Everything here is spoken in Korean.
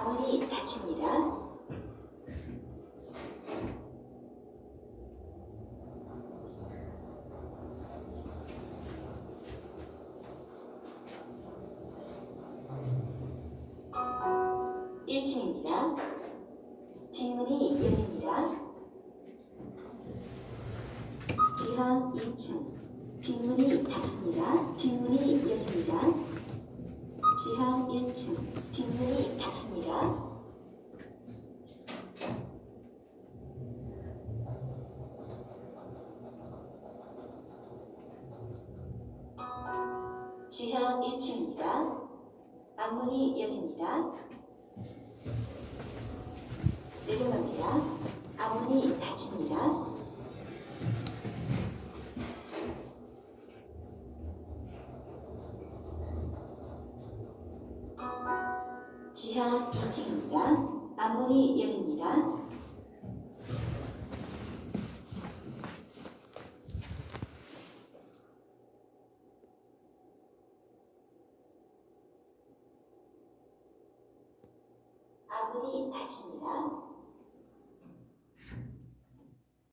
1층 올라갑니다. 아문이 닫힙니다. 일층입니다 뒷문이 열립니다. 지하 2층 뒷문이 닫힙니다. 뒷문이 열립니다. 지하 1층 뒷문이 닫힙니다. 지하 1층입니다. 앞문이 열립니다. 내려갑니다. 앞문이 닫힙니다. 지하 2층입니다. 앞문이 열립니다. 앞문이 닫힙니다.